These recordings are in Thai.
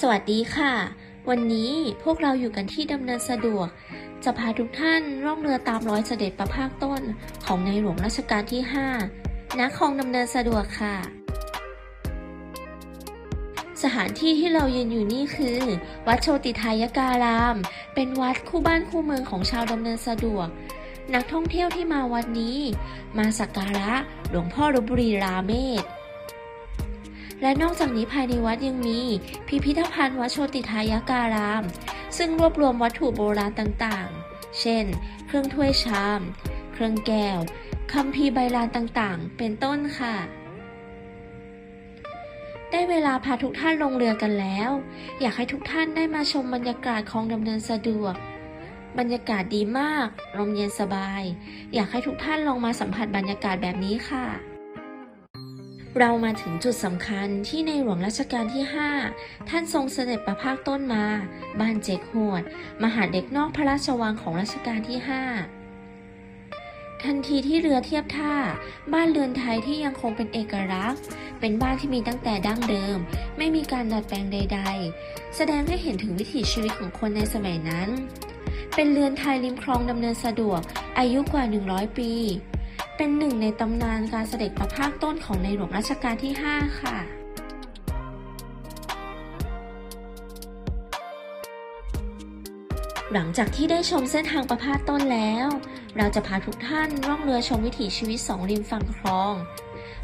สวัสดีค่ะ วันนี้พวกเราอยู่กันที่ดำเนินสะดวก จะพาทุกท่านร่องเรือตามรอยเสด็จประภาคต้นของในหลวงรัชกาลที่ 5ณคลองดำเนินสะดวกค่ะ สถานที่ที่เรายืนอยู่นี่คือ วัดโชติทายการาม เป็นวัดคู่บ้านคู่เมืองของชาวดำเนินสะดวก นักท่องเที่ยวที่มาวัดนี้ มาสักการะหลวงพ่อรบุรีราเมศ และนอกจากนี้ภายในวัดยังมีพิพิธภัณฑ์วัดโชติทายการาม ซึ่งรวบรวมวัตถุโบราณต่างๆ เช่น เครื่องถ้วยชาม เครื่องแก้วคัมภีร์ใบลานต่างๆ เป็นต้นค่ะ ได้เวลาพาทุกท่านลงเรือกันแล้ว อยากให้ทุกท่านได้มาชมบรรยากาศของดำเนินสะดวก บรรยากาศดีมากลมเย็นสบาย อยากให้ทุกท่านลองมาสัมผัสบรรยากาศแบบนี้ค่ะ เรามาถึงจุดสำคัญที่ในหลวงรัชกาลที่ 5 ท่านทรงเสด็จประพาคต้นมา บ้านเจ๊กหวดมหาเด็กนอกพระราชวังของรัชกาลที่ 5 ทันทีที่เรือเทียบท่า บ้านเรือนไทยที่ยังคงเป็นเอกลักษณ์ เป็นบ้านที่มีตั้งแต่ดั้งเดิม ไม่มีการดัดแปลงใด ๆ แสดงให้เห็นถึงวิถีชีวิตของคนในสมัยนั้น เป็นเรือนไทยริมคลองดำเนินสะดวกอายุกว่า 100 ปี เป็นหนึ่งในตำนานการเสด็จประพาคต้นของในหลวงรัชกาลที่ 5 ค่ะ หลังจากที่ได้ชมเส้นทางประพาสต้นแล้ว เราจะพาทุกท่านล่องเรือชมวิถีชีวิตสองริมฝั่งคลอง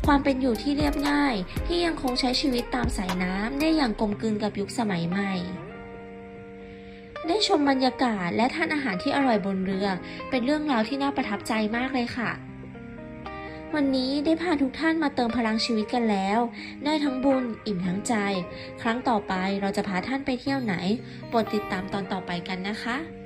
ความเป็นอยู่ที่เรียบง่ายที่ยังคงใช้ชีวิตตามสายน้ำได้อย่างกลมกลืนกับยุคสมัยใหม่ได้ชมบรรยากาศและทานอาหารที่อร่อยบนเรือ เป็นเรื่องราวที่น่าประทับใจมากเลยค่ะ วันนี้ได้พาทุกท่านมาเติมพลังชีวิตกันแล้ว ได้ทั้งบุญอิ่มทั้งใจ ครั้งต่อไปเราจะพาท่านไปเที่ยวไหนโปรดติดตามตอนต่อไปกันนะคะ